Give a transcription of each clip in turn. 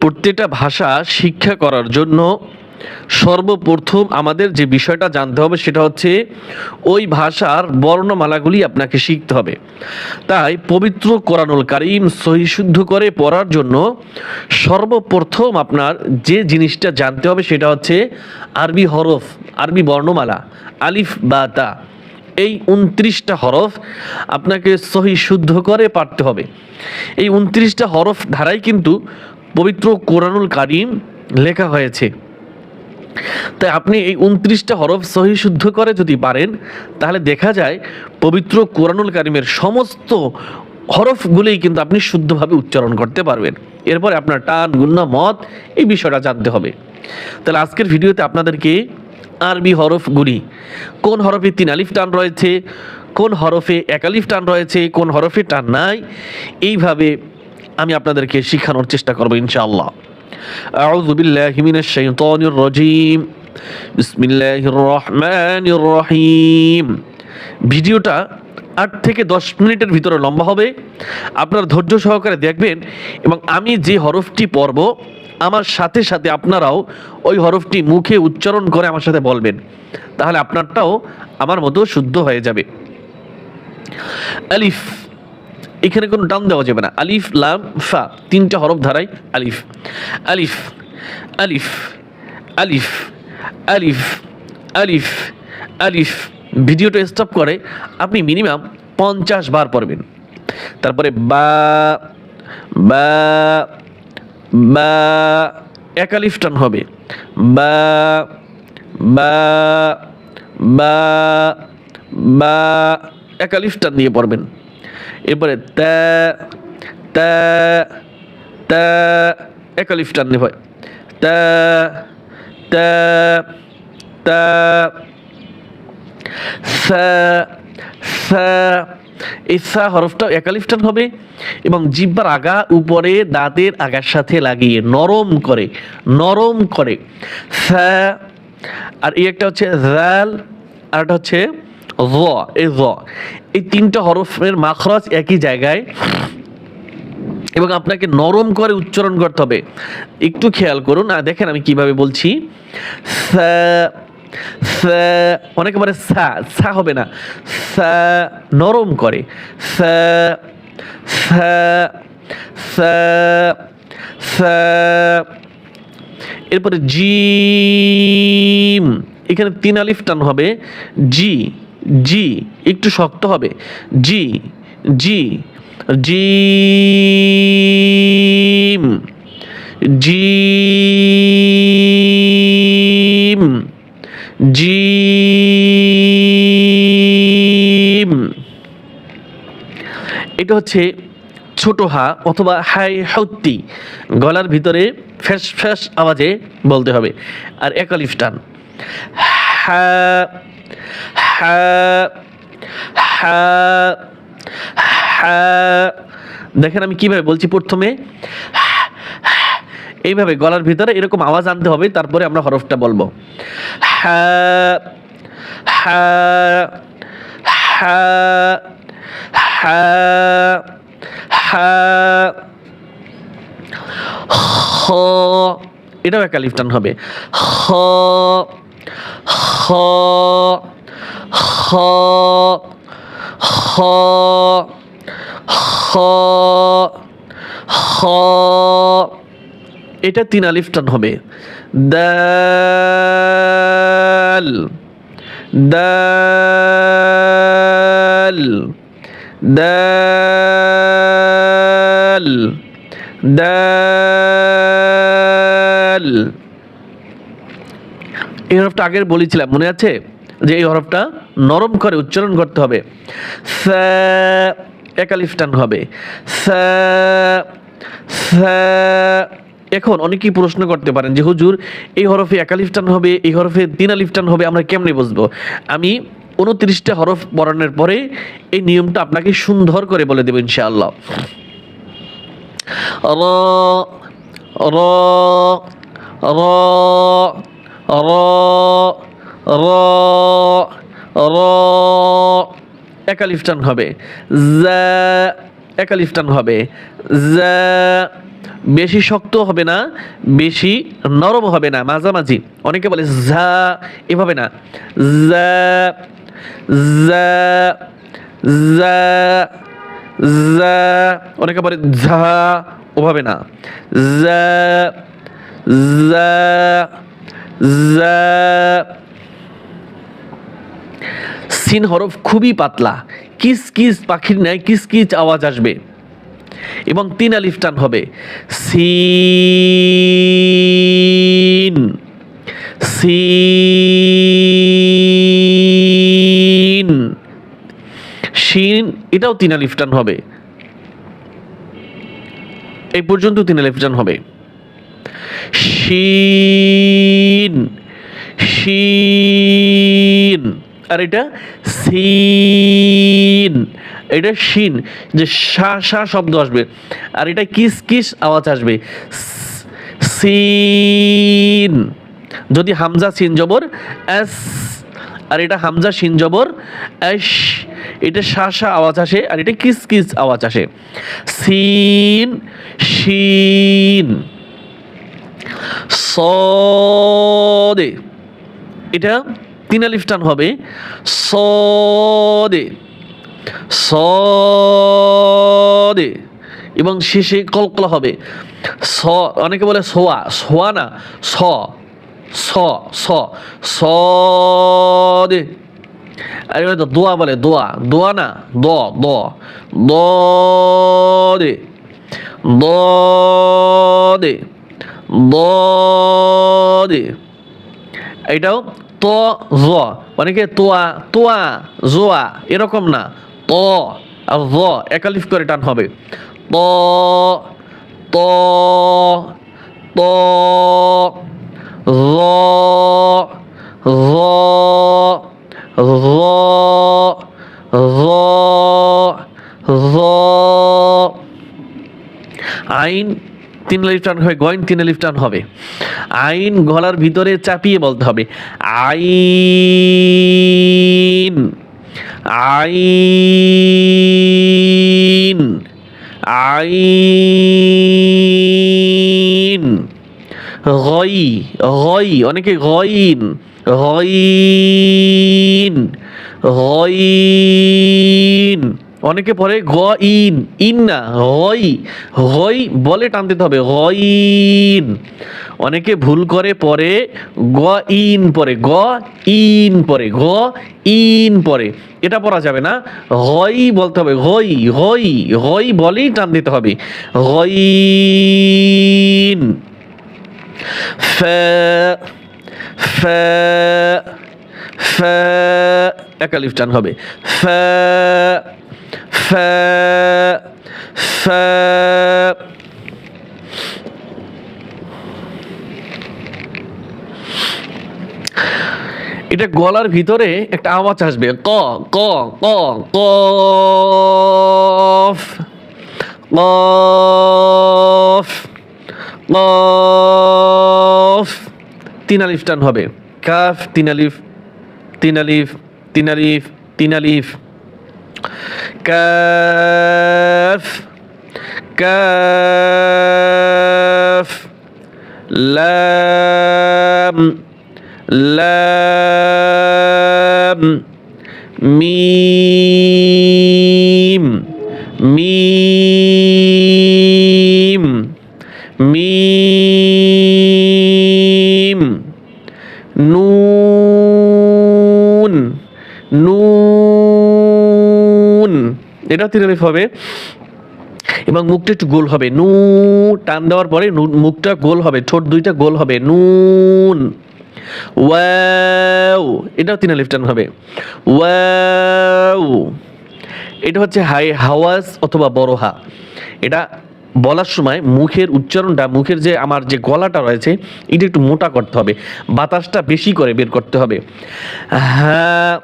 প্রত্যেকটা ভাষা শিক্ষা করার জন্য সর্বপ্রথম আমাদের যে বিষয়টা জানতে হবে সেটা হচ্ছে ওই ভাষার বর্ণমালাগুলি আপনাকে শিখতে হবে। তাই পবিত্র কোরআনুল কারিম সহিশুদ্ধ করে পড়ার জন্য সর্বপ্রথম আপনার যে জিনিসটা জানতে হবে সেটা হচ্ছে আরবি হরফ, আরবি বর্ণমালা, আলিফ বা তা। এই উনত্রিশটা হরফ আপনাকে সহি শুদ্ধ করে পারতে হবে। এই উনত্রিশটা হরফ ধারাই কিন্তু পবিত্র কোরআনুল কারিম লেখা হয়েছে। তাই আপনি এই উনত্রিশটা হরফ সহি শুদ্ধ করে যদি পারেন, তাহলে দেখা যায় পবিত্র কোরআনুল কারিমের সমস্ত হরফগুলোই কিন্তু আপনি শুদ্ধভাবে উচ্চারণ করতে পারবেন। এরপরে আপনার টান, গুন্না মত এই বিষয়টা জানতে হবে। তাহলে আজকের ভিডিওতে আপনাদেরকে আরবি হরফগুলি, কোন হরফে তিন আলিফ টান রয়েছে, কোন হরফে একালিফ টান রয়েছে, কোন হরফে টান নাই, এইভাবে আমি আপনাদেরকে শেখানোর চেষ্টা করবো ইনশাআল্লাহ أعوذ بالله من الشيطان الرجيم بسم الله الرحمن الرحيم ভিডিওটা আট থেকে দশ মিনিটের ভিতরে লম্বা হবে আপনার ধৈর্য সহকারে দেখবেন এবং আমি যে হরফটি পড়ব আমার সাথে সাথে আপনারাও ওই হরফটি মুখে উচ্চারণ করে আমার সাথে বলবেন তাহলে আপনারটাও আমার মতো শুদ্ধ হয়ে যাবে আলিফ এখানে কোনো টান দেওয়া যাবে না। আলিফ, লাম, ফা, তিনটা হরফ ধারাই আলিফ। আলিফ আলিফ আলিফ আলিফ আলিফ আলিফ। ভিডিওটা স্টপ করে, আপনি মিনিমাম পঞ্চাশ বার পড়বেন। তারপরে বা বা বা, এক আলিফ টান হবে। বা বা বা বা, এক আলিফ টান দিয়ে পড়বেন। এরপরে তা তা একালিফ টান হয় তা এই সা হরফটা একালিফ টান হবে এবং জিব্বার আগা উপরে দাঁতের আগার সাথে লাগিয়ে নরম করে নরম করে সা, আর এই একটা হচ্ছে আর একটা হচ্ছে জ এই জ এই তিনটা হরফের মাখরাজ একই জায়গায়। এবং আপনাকে নরম করে উচ্চারণ করতে হবে। একটু খেয়াল করুন, আর দেখেন আমি কীভাবে বলছি। অনেকে বলে সা সা হবে না। সা, নরম করে। এরপরে জিম। এখানে তিন আলিফ টান হবে। জি। জি, একটু শক্ত হবে। জি জি, জিম জিম জিম। এটা হচ্ছে ছোট হা অথবা হাই হত্তি। গলার ভিতরে ফ্যাস ফ্যাস আওয়াজে বলতে হবে। আর একালিফ টান। হা হা হা হা। দেখেন আমি কীভাবে বলছি প্রথমে, এইভাবে গলার ভিতরে এরকম আওয়াজ আনতে হবে, তারপরে আমরা হরফটা বলব। হা হা হা হা হা। এটাও একটা লিফটান হবে। হ হ এটা তিন আলিফ টান হবে দাল দাল দাল দাল এই হরফটা আগের বলেছিলাম, মনে আছে? যে এই হরফটা নরম করে উচ্চারণ করতে হবে। একালিফ হবে। এখন অনেকেই প্রশ্ন করতে পারেন যে, হুজুর, এই হরফে একালিফ টান হবে, এই হরফে তিন আলিফ টান হবে, আমরা কেমনে বুঝব? আমি উনত্রিশটা হরফ পড়ানোর পরে এই নিয়মটা আপনাকে সুন্দর করে বলে দেবো, ইনশাআল্লাহ। র র র হবে। জা একালিফ টান হবে। বেশি শক্ত হবে না, বেশি নরম হবে না, মাঝামাঝি। অনেকে বলে ঝা, এভাবে না। অনেকে বলে ঝা, ওভাবে না। জা জা সিন হরফ খুবই পাতলা। কিস কিস পাখির ন্যায় কিস কিস আওয়াজ আসবে। এবং তিন আলিফ টান হবে। সিন। সিন। শিন এটাও তিন আলিফ টান হবে। এই পর্যন্ত তিন আলিফ টান হবে। শিন শিন। আর এটা সিন, এটা শিন, যে সা সা শব্দ আসবে। আর এটা কিস কিস আওয়াজ আসবে। সিন। যদি হামজা সিন জবর, এস। আর এটা হামজা সিন জবর, এস। এটা সা সা আওয়াজ আসে, আর এটা কিস কিস আওয়াজ আসে। সিন, শিন। সদে। এটা তিন আলিফ টান হবে। সদে। সদে। এবং শেষে কলকলা হবে। স, অনেকে বলে সোয়া। সোয়া না, স। স স। সদে। আর তো দোয়া বলে, দোয়া। দোয়া না, দ দ। দ দে দ এটাও ত, জ অনেকে তোয়া তোয়া, জোয়া, এরকম না। ত আর জ একালিফ করে টান হবে। ত ত ত জ জ জ জ। আইন তিন লিফ টান হবে গয়ন তিন লিফ টান হবে। আইন গলার ভিতরে চাপিয়ে বলতে হবে। আইন আইন আইন। গই গই, অনেকে গইন গইন গইন। অনেকে পরে গ ইন ইন না হই হই বলে টান দিতে হবে হইন অনেকে ভুল করে পরে গ ইন পরে গ ইন পরে গ ইন পরে। এটা পড়া যাবে না। হই বলতে হবে হই হই হই বলেই টান দিতে হবে হইন এক আলিফ টান হবে ফ্যা ফ এটা গলার ভিতরে একটা আওয়াজ আসবে। ক ক ক কফ তিন আলিফ টান হবে। কাফ, তিন আলিফ তিন আলিফ তিন আলিফ তিন আলিফ। কাফ কাফ লাম লাম মিম মিম মিম নুন নুন এটা তিন আলিফ হবে। এবং মুখটা একটু গোল হবে। নু, টান দেওয়ার পরে মুখটা গোল হবে। ঠোঁট দুইটা গোল হবে। নুন। ওয়াও, এটাও তিন আলিফ টান হবে। ওয়াও, এটা হচ্ছে হাই হাওয়াজ অথবা বড় হা এটা বলার সময় মুখের উচ্চারণটা, মুখের যে আমার যে গলাটা রয়েছে, এটা একটু মোটা করতে হবে। বাতাসটা বেশি করে বের করতে হবে। হ্যাঁ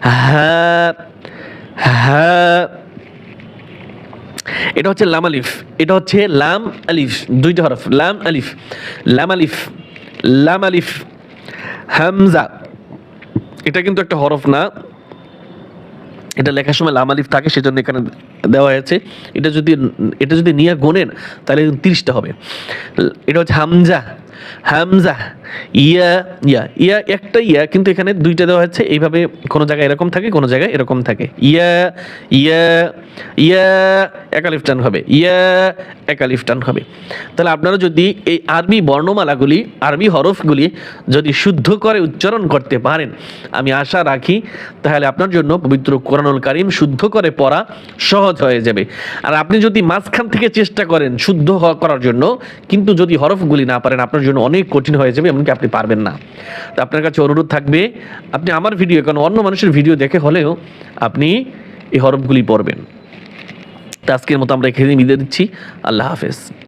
হ্যাঁ হ্যাঁ এটা হচ্ছে লাম আলিফ, এটা হচ্ছে লাম আলিফ দুইটা হরফ, লাম আলিফ লাম আলিফ লাম আলিফ, হামজা, এটা কিন্তু একটা হরফ না, এটা লেখার সময় লাম আলিফ থাকে, সেজন্য এখানে দেওয়া হয়েছে, এটা যদি এটা যদি নিয়ে গোনেন, তাহলে তিরিশটা হবে, এটা হচ্ছে হামজা হামজা ইয়া ইয়া ইয়া, একটা ইয়া, কিন্তু এখানে দুইটা দেওয়া হচ্ছে এইভাবে কোনো জায়গায় এরকম থাকে, কোনো জায়গায় এরকম থাকে। ইয়া ইয়া ইয়া একালিফ টান হবে। ইয়া একালিফ টান হবে। তাহলে আপনারা যদি এই আরবি বর্ণমালাগুলি, আরবি হরফগুলি যদি শুদ্ধ করে উচ্চারণ করতে পারেন, আমি আশা রাখি, তাহলে আপনার জন্য পবিত্র কোরআনুল কারিম শুদ্ধ করে পড়া সহজ হয়ে যাবে। আর আপনি যদি মাঝখান থেকে চেষ্টা করেন শুদ্ধ করার জন্য, কিন্তু যদি হরফগুলি না পারেন, আপনার জন্য অনেক কঠিন হয়ে যাবে এমনকি আপনি পারবেন না। তো আপনার কাছে অনুরোধ থাকবে, আপনি আমার ভিডিও কারণ অন্য মানুষের ভিডিও দেখে হলেও আপনি এই হরফগুলি পড়বেন। তো আজকের মতো আমরা এখানে বিদায় দিচ্ছি আল্লাহ হাফেজ।